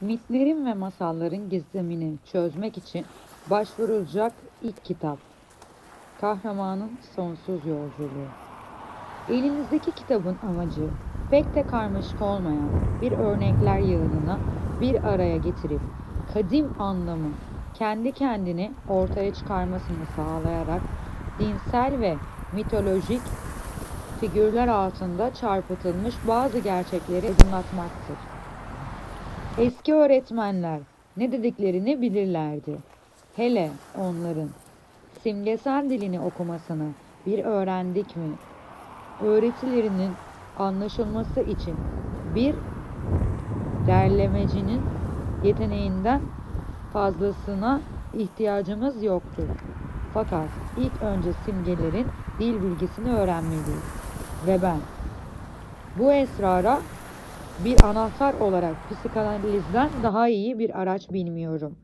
Mitlerin ve masalların gizemini çözmek için başvurulacak ilk kitap. Kahramanın Sonsuz Yolculuğu. Elinizdeki kitabın amacı pek de karmaşık olmayan bir örnekler yığınına bir araya getirip kadim anlamı kendi kendini ortaya çıkarmasını sağlayarak dinsel ve mitolojik figürler altında çarpıtılmış bazı gerçekleri aydınlatmaktır. Eski öğretmenler ne dediklerini bilirlerdi. Hele onların simgesel dilini okumasını bir öğrendik mi? Öğretilerinin anlaşılması için bir derlemecinin yeteneğinden fazlasına ihtiyacımız yoktur. Fakat ilk önce simgelerin dil bilgisini öğrenmeliyiz. Ve ben bu esrara bir anahtar olarak psikanalizden daha iyi bir araç bilmiyorum.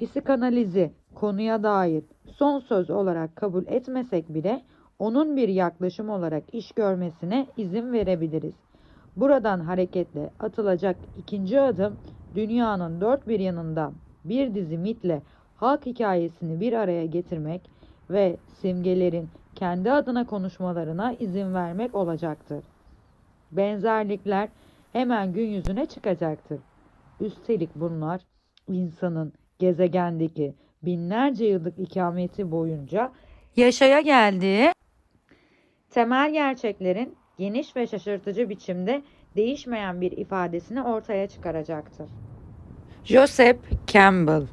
Psikanalizi konuya dair son söz olarak kabul etmesek bile onun bir yaklaşım olarak iş görmesine izin verebiliriz. Buradan hareketle atılacak ikinci adım dünyanın dört bir yanından bir dizi mitle halk hikayesini bir araya getirmek ve simgelerin kendi adına konuşmalarına izin vermek olacaktır. Benzerlikler hemen gün yüzüne çıkacaktır. Üstelik bunlar insanın gezegendeki binlerce yıllık ikameti boyunca yaşaya geldiği temel gerçeklerin geniş ve şaşırtıcı biçimde değişmeyen bir ifadesini ortaya çıkaracaktır. Joseph Campbell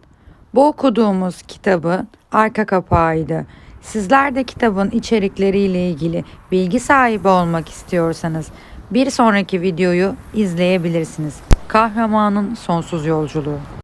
Bu okuduğumuz kitabın arka kapağıydı. Sizler de kitabın içerikleriyle ilgili bilgi sahibi olmak istiyorsanız bir sonraki videoyu izleyebilirsiniz. Kahramanın sonsuz yolculuğu.